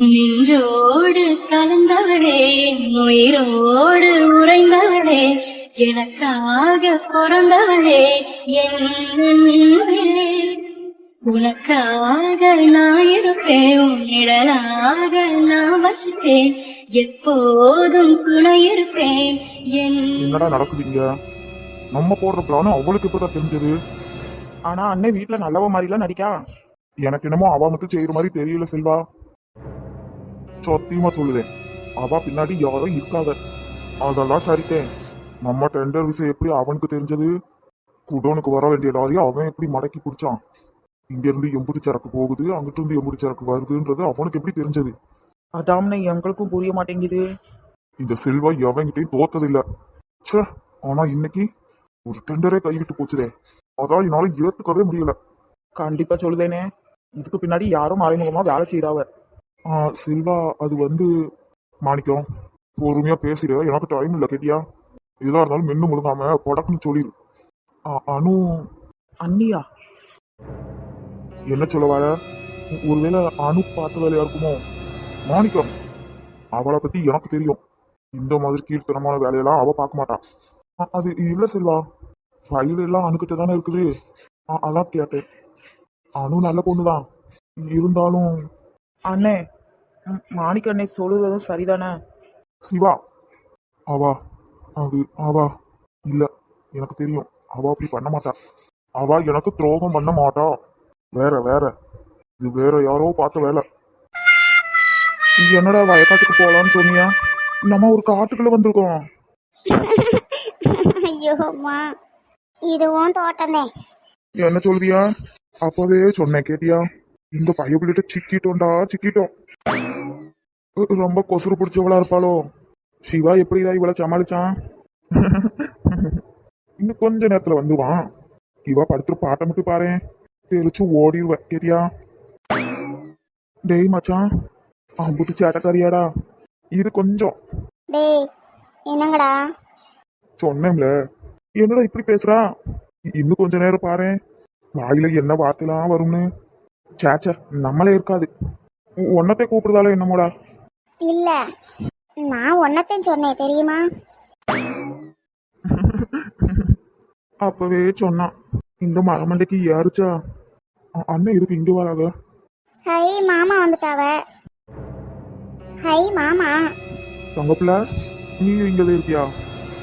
நின்றோடு கலந்தவளே உயிரோடு உறைந்தவளே எனக்காக பிறந்தவளே என் உனக்காக நான் இருப்பேன் உன் நிழலாக நான் வசிப்பேன் எப்போதும் துணை இருப்பேன் என் என்னடா நடக்குதுங்க? நம்ம போடுற பிளானும் அவளுக்கு இப்பதான் தெரிஞ்சது. ஆனா அண்ணன் வீட்டுல நல்லவ மாதிரிலாம் நடிக்கா. எனக்கு என்னமோ அவ மட்டும் செய்யற மாதிரி தெரியல செல்வா. சத்தியமா சொல்லுதேன் அவ பின்னாடி யாரும் இருக்காத. அதெல்லாம் சரித்தேன். நம்ம டெண்டர் விஷயம் எப்படி அவனுக்கு தெரிஞ்சது? குடோனுக்கு வர வேண்டிய லாரியை அவன் எப்படி மடக்கி பிடிச்சான்? இங்க இருந்து எம்புடி சரக்கு போகுது அங்கிட்டு இருந்து எம்புடி சரக்கு வருதுன்றது அவனுக்கு எப்படி தெரிஞ்சது? அதாம்னே எங்களுக்கும் புரிய மாட்டேங்குது. இந்த செல்வா எவன்கிட்டயும் தோத்ததில்ல. ச்சே ஆனா இன்னைக்கு ஒரு டெண்டரே கைவிட்டு போச்சுதே அதான் என்னால ஏத்துக்கவே முடியல. கண்டிப்பா சொல்லுதேனே. இதுக்கு பின்னாடி யாரும் மறைமுகமா வேலை செய்யறாவ ஆ, செல்வா அது வந்து மாணிக்கம் பொறுமையா பேசிடு எனக்கு டைம் இல்லை கேட்டியா? எதா இருந்தாலும் மென்னு முழுங்காம பொடக்குன்னு சொல்லிடு ஆ, அனு. அண்ணியா? என்ன சொல்ல வர? ஒருவேளை அனு பார்த்த வேலையா இருக்குமோ? மாணிக்கம் அவளை பத்தி எனக்கு தெரியும். இந்த மாதிரி கீழ்த்தனமான வேலையெல்லாம் அவ பார்க்க மாட்டா. ஆ, அது இல்ல செல்வா. ஃபைல் எல்லாம் அணுகிட்ட தானே இருக்குது. ஆ, அதான் கேட்டேன். அனு நல்ல பொண்ணுதான். இருந்தாலும் அண்ணே மாணிக்க அண்ணே சொல்லுவதும் சரிதானே? சிவா. அவா. அது அவா. இல்ல எனக்கு தெரியும். அவ அப்படி பண்ண மாட்டா. அவ எனக்கு துரோகம் பண்ண மாட்டா. வேற வேற. இது வேற யாரோ பார்த்த வேலை. நீ என்னடா வயக்காட்டுக்கு போலான்னு சொன்னியா? நம்ம ஒரு காட்டுக்குள்ள வந்திருக்கோம். ஐயோ அம்மா. இதுவும் தோட்டமே. என்ன சொல்றியா அப்பவே சொன்னேன் கேட்டியா? இந்த பையபிள்கிட்ட சிக்கிட்டோம்டா சிக்கிட்டோம். ரொம்ப கொசுறு பிடிச்சவளா இருப்பாளோ. சிவா எப்படிடா இவளை சமாளிச்சான்? இன்னும் கொஞ்ச நேரத்துல வந்துருவான். இவ படுத்துற பாட்டை மட்டும் பாரு. தெரிச்சு ஓடிடுவ கேட்டியா டேய் மச்சான் அம்புட்டு சேட்டக்காரியாடா. இது கொஞ்சம். டேய் என்னங்கடா? சொன்னேன்ல. என்னடா இப்படி பேசுறா? இன்னும் கொஞ்ச நேரம் பாரு. வாயில என்ன வார்த்தைலாம் வரும்னு. சேச்ச நம்மளே இருக்காது. உன்னத்தை கூப்பிடுதால என்னமோடா? இல்ல. நான் ஒன்னத்தையும் சொன்னேன் தெரியுமா? அப்பவே சொன்னான் இந்த மரமண்டைக்கு அ- அண்ணன் இதுக்கு இங்க வராத? ஹை மாமா வந்துட்டாவ. ஹை மாமா. தங்கப்பிள்ள நீ இங்கதான் இருக்கியா?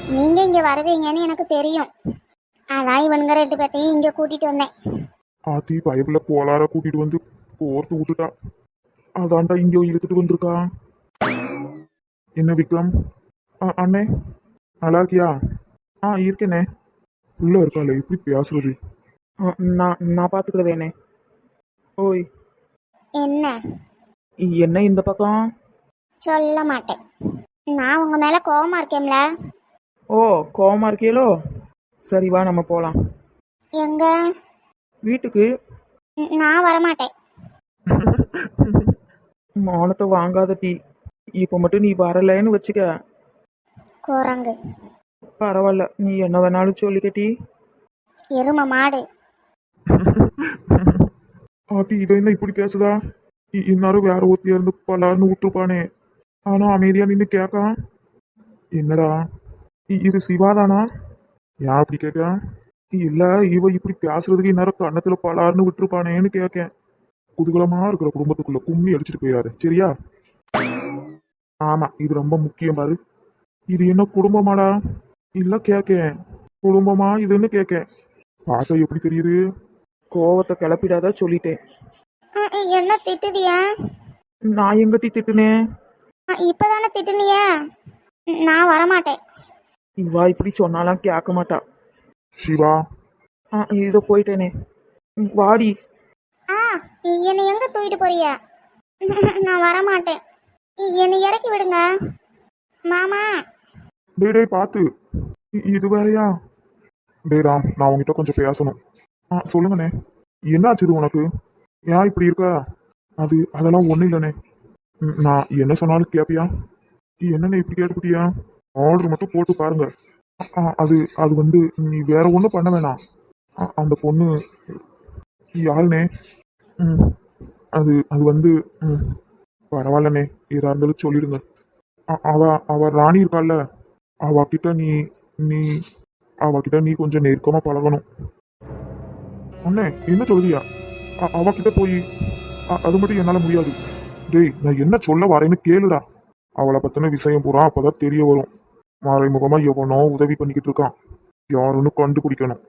நீங்க இங்க வருவீங்கன்னு எனக்கு தெரியும். அதான் இவனுங்க ரெண்டு பேர்த்தையும் இங்க கூட்டிட்டு வந்தேன். ஆத்தி பயப்புல கோளார கூட்டிட்டு வந்து கோர்த்து விட்டுட்டா. அதான்டா இங்க இழுத்துட்டு வந்திருக்கா. என்ன விக்ரம்? அண்ணே நல்லா இருக்கியா? ஆ இருக்கேனே. உள்ள இருக்காளே இப்படி பேசுறது. நான் நான் பாத்துக்கிறதேனே ஓய். என்ன? என்ன இந்த பக்கம்? சொல்ல மாட்டேன். நான் உங்க மேல கோவமா இருக்கேன்ல ஓ கோவமா இருக்கியலோ? சரி வா நம்ம போலாம். எங்க? வீட்டுக்கு? நான் வரமாட்டேன். மானத்தை வாங்காத டீ. இப்போ மட்டும் நீ வரலைன்னு வச்சுக்க. குரங்கு. பரவாயில்ல. நீ என்ன வேணாலும் சொல்லிக்க டீ. எரும மாடு. ஆத்தி இவ என்ன இப்படி பேசுதா? இ- இந்நேரம் வேற ஒருத்தியா இருந்து பலார்னு விட்டுருப்பானே. ஆனா அமைதியா நின்னு கேட்கான் என்னடா? இது சிவாதானா? ஏன் அப்படி கேட்க இல்ல இவ இப்படி பேசுறதுக்கு இந்நேரம் கண்ணத்துல பலார்னு விட்டுருப்பானேன்னு கேட்கேன் குதூகலமா இருக்கிற குடும்பத்துக்குள்ள கும்மி அடிச்சுட்டு போயிடாத சரியா? ஆமா இது ரொம்ப முக்கியம் பாரு. இது என்ன குடும்பமாடா? இல்ல கேக்கேன். குடும்பமா இதுன்னு கேக்கேன். பார்த்தா எப்படி தெரியுது? கோவத்தை கிளப்பிடாத சொல்லிட்டேன். என்ன திட்டுதியா? நான் எங்க டீ திட்டுனேன் இப்பதானே திட்டுனியா? நான் வரமாட்டேன். இவா இப்படி சொன்னாலாம் கேட்க மாட்டா. சிவா. ஆ இதோ போயிட்டேனே. ம், வாடி. ஆ என்னை எங்க தூக்கிட்டு போறிய நான் வரமாட்டேன். என்னை இறக்கி விடுங்க. மாமா. டேய் டேய் பார்த்து இ- இது வேறயா? டேய் ராம் நான் உங்ககிட்ட கொஞ்சம் பேசணும். ஆ சொல்லுங்கண்ணே. என்னாச்சு இது உனக்கு? ஏன் இப்படி இருக்க? அது அதெல்லாம் ஒன்றும் இல்லைண்ணே. ம், நான் என்ன சொன்னாலும் கேட்பியா என்னண்ணே இப்படி கேட்டுப்பிட்டியா ஆர்டர் மட்டும் போட்டு பாருங்க. அது அது வந்து நீ வேற ஒன்றும் பண்ண வேணாம். ஆ, அந்த பொண்ணு யாருண்ணே ம் அது அது வந்து ம் பரவாயில்லண்ணே. ஏதா இருந்தாலும் சொல்லிடுங்க. அ- அவ அவ ராணி இருக்கால்ல. அவகிட்ட நீ நீ அவகிட்ட நீ கொஞ்சம் நெருக்கமா பழகணும். அண்ணே என்ன சொல்லுதியா அ- அவகிட்ட போய் அது மட்டும் என்னால முடியாது. டேய் நான் என்ன சொல்ல வரேன்னு கேளுடா. அவளை பத்தின விஷயம் பூரா அப்பதான் தெரிய வரும். மறைமுகமா எவனோ உதவி பண்ணிக்கிட்டு இருக்கான். யாருன்னு கண்டுபிடிக்கணும்.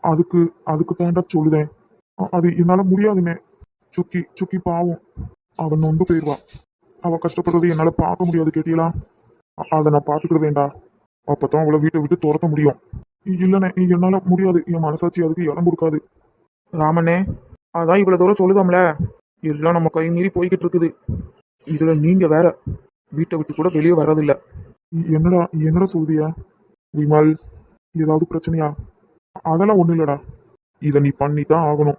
அதுக்கு அதுக்கு தாண்டா சொல்லுதேன். அது என்னால முடியாதுண்ணே சுக்கி சுக்கி பாவம். அவன் நொந்து போயிடுவா அவ கஷ்டப்படுறது என்னால பார்க்க முடியாது கேட்டீங்களா அதை நான் பார்த்துக்கிறதேண்டா அப்பதான் அவளை வீட்டை விட்டு துரத்த முடியும். இ- என்னால முடியாது. என் மனசாட்சி அதுக்கு இடம் கொடுக்காது. ராமண்ணே அதான் இவ்வளவு தூரம் சொல்லுதாம்ல. எல்லாம் நம்ம கை மீறி போய்கிட்டு இருக்குது. இதுல நீங்க வேற. வீட்டை விட்டு கூட வெளியே வர்றதில்லை. என்னடா என்னடா சொல்லுதியா விமல் ஏதாவது பிரச்சனையா? அதெல்லாம் ஒண்ணும் இல்லடா. இதை நீ பண்ணி தான் ஆகணும்.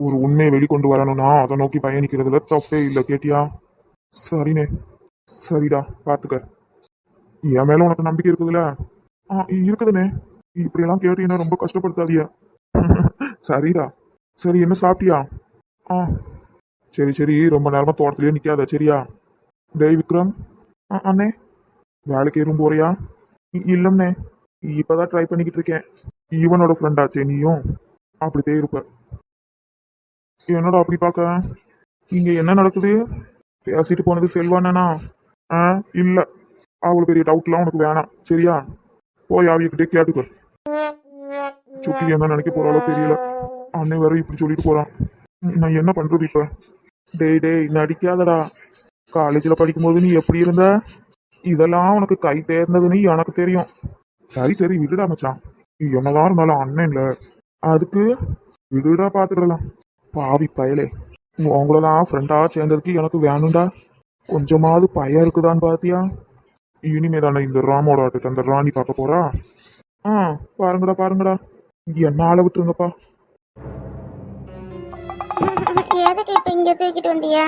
ஒரு உண்மையை வெளிக்கொண்டு வரணும்னா அதை நோக்கி பயணிக்கிறதுல தப்பே இல்லை கேட்டியா? சரிண்ணே. சரிடா பார்த்துக்க என் மேல உனக்கு நம்பிக்கை இருக்குதுல்ல ஆ இருக்குதுண்ணே. இப்படியெல்லாம் கேட்டீங்கன்னா ரொம்ப கஷ்டப்படுத்தாதிய சரிடா. சரி என்ன சாப்பிட்டியா? ஆ. சரி சரி ரொம்ப நேரமா தோட்டத்திலேயே நிக்காத சரியா? டேய் விக்ரம். ஆ அண்ணே. வேலைக்கு எதுவும் போறியா? இல்லம்னே. இப்பதான் ட்ரை பண்ணிக்கிட்டு இருக்கேன். இவனோட ஃப்ரெண்டாச்சே நீயும்? அப்படித்தே இருப்ப. என்னடா அப்படி பார்க்க? இங்க என்ன நடக்குது? பேசிட்டு போனது செல்வானா ஆ இல்ல. அவ்வளவு பெரிய டவுட்லாம் உனக்கு வேணாம். சரியா? போய் அவியக்கிட்டே கேட்டுக்க. சுக்கி என்ன நினைக்க போறாளோ தெரியல. அண்ணன் வேற இப்படி சொல்லிட்டு போறான். நான் என்ன பண்றது இப்ப? டேய் டேய் நடிக்காதடா. காலேஜில் படிக்கும்போது நீ எப்படி இருந்த? இதெல்லாம் உனக்கு கை தேர்ந்ததுன்னு எனக்கு தெரியும். சரி சரி விடுடா மச்சான். என்னதான் இருந்தாலும் அண்ணன் இல்லை. அதுக்கு விடுடா பார்த்துடலாம் பாவி பயலே. உங்களெல்லாம் ஃப்ரெண்டா சேர்ந்ததுக்கு எனக்கு வேணும்டா. கொஞ்சமாவது பயம் இருக்குதான்னு பாத்தியா? இனிமே தானே இந்த ராமோட ஆட்டத்தை அந்த ராணி பார்க்க போறா? ஆ பாருங்கடா பாருங்கடா. என்ன ஆள விட்டுருங்கப்பா. எதுக்கு இப்போ இங்கே தூக்கிட்டு வந்தியா?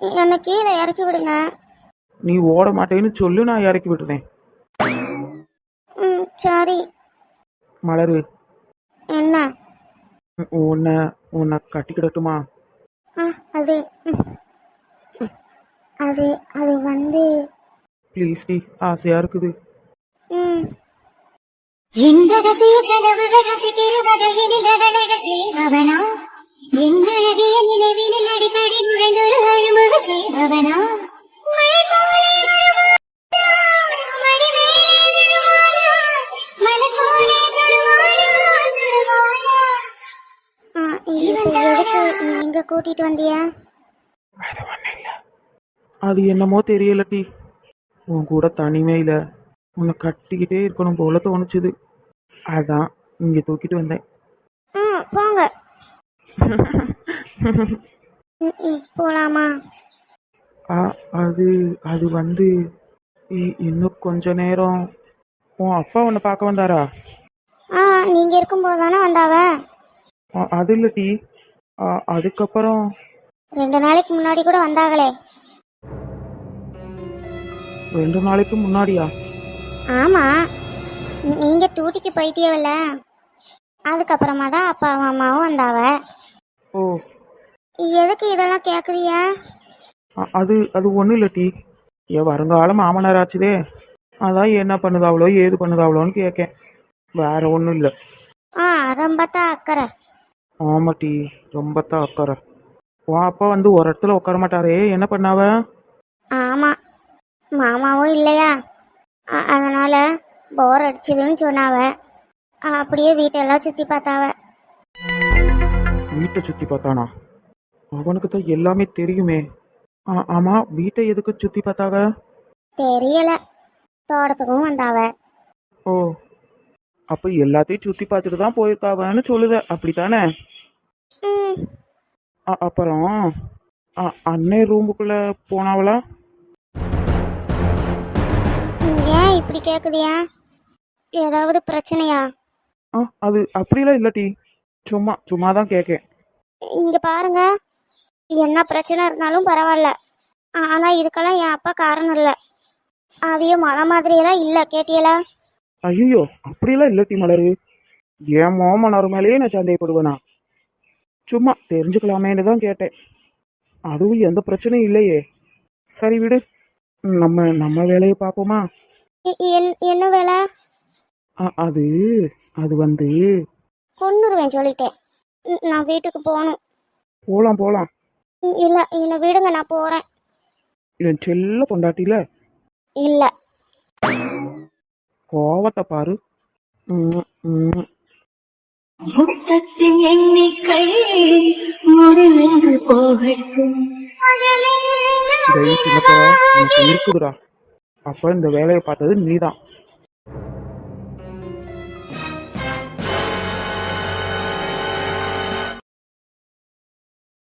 என்னை கீழே இறக்கி விடுங்க. நீ ஓட மாட்டேன்னு சொல்லு நான் இறக்கி விட்டுறேன். ம் சரி. மலரு. என்ன? உன்னை உன்னை கட்டிக்கிடட்டுமா? ஆ அது ம். அது அது வந்து ப்ளீஸ் டி ஆசையா இருக்குது. ம். என் ரகசிய கனவுகள் ரசிக்கிற வகையினில் ரகளைகள் செய்பவனா? என் அழகிய நிலவினில் அடிக்கடி நுழைந்தொரு அழுமுக செய்பவனா? கூட்டிட்டு வந்தியா? அது ஒன்றும் இல்லை. அது என்னமோ தெரியல டி. உன் கூட தனிமையில் உன்னை கட்டிக்கிட்டே இருக்கணும் போல தோணுச்சுது. அதான் இங்கே தூக்கிட்டு வந்தேன். ம் போங்க. ம், ம், போலாமா? ஆ அது அது வந்து இ- இன்னும் கொஞ்ச நேரம். உன் அப்பா உன்னை பார்க்க வந்தாரா? ஆ நீங்க இருக்கும்போது தானே வந்தாவ? அது இல்லை டி. அதுக்கப்புறம் ரெண்டு நாளைக்கு முன்னாடி கூட வந்தாங்களே. ரெண்டு நாளைக்கு முன்னாடியா? ஆமா. நீங்க டூட்டிக்கு போயிட்டியவல்ல அதுக்கப்புறமா தான் அப்பாவும் அம்மாவும் வந்தாவ. ஓ. எதுக்கு இதெல்லாம் கேக்குறிய அது அது ஒன்றும் இல்லை டி. என் வருங்கால மாமனார் ஆச்சுதே அதான் என்ன பண்ணுதாவளோ ஏது பண்ணுதாவளோன்னு கேட்கேன் வேற ஒன்றும் இல்லை. ஆ ரொம்ப தான் அக்கறை. ஆமா டி ரொம்ப தான் அக்கறை உன் அப்பா வந்து ஒரு இடத்துல உட்கார மாட்டாரே என்ன பண்ணாவ? ஆமா மாமாவும் இல்லையா? அ- அதனால போர் அடிச்சுதுன்னு சொன்னாவ. அப்படியே வீட்டெல்லாம் சுத்தி பார்த்தாவ. வீட்டை சுத்தி பார்த்தானா? அவனுக்கு தான் எல்லாமே தெரியுமே. ஆ, ஆமா வீட்டை எதுக்கு சுத்தி பார்த்தாவ? தெரியல. தோட்டத்துக்கும் வந்தாவ. ஓ அப்ப எல்லாத்தையும் சுத்தி பார்த்துட்டு தான் போயிருக்காவன்னு சொல்லுத. அப்படித்தானே? அப்புறம் அன்னை ரூமுக்குள்ள போனாவளா? ஏன் இப்படி கேக்குதியா? ஏதாவது பிரச்சனையா? ஆ அது அப்படிலாம் இல்ல டி சும்மா சும்மா தான் கேட்கேன் இங்க பாருங்க. என்ன பிரச்சனை இருந்தாலும் பரவாயில்ல. ஆனா இதுக்கெல்லாம் என் அப்பா காரணம் இல்ல. அதையும் மத மாதிரியெல்லாம் இல்ல கேட்டியலா? ஐயோ அப்படிலாம் இல்ல டி மலரு என் மாமனார் மேலேயே நான் சந்தேகப்படுவேனா? சும்மா தெரிஞ்சுக்கலாமேன்னு தான் கேட்டேன். அதுவும் எந்த பிரச்சனையும் இல்லையே. சரி விடு. நம்ம நம்ம வேலையை பார்ப்போமா? என்ன வேலை? அது அது வந்து கொன்னுருவேன் சொல்லிட்டேன். நான் வீட்டுக்கு போகணும். போலாம் போலாம். இல்ல இல்ல விடுங்க நான் போறேன். என் செல்ல பொண்டாட்டில இல்ல. கோவத்தை பாரு. முத்தத்தின் எண்ணிக்கை முடிவென்று போகட்டும். இருக்குதுடா. அப்ப இந்த வேலையை பார்த்தது நீதான்.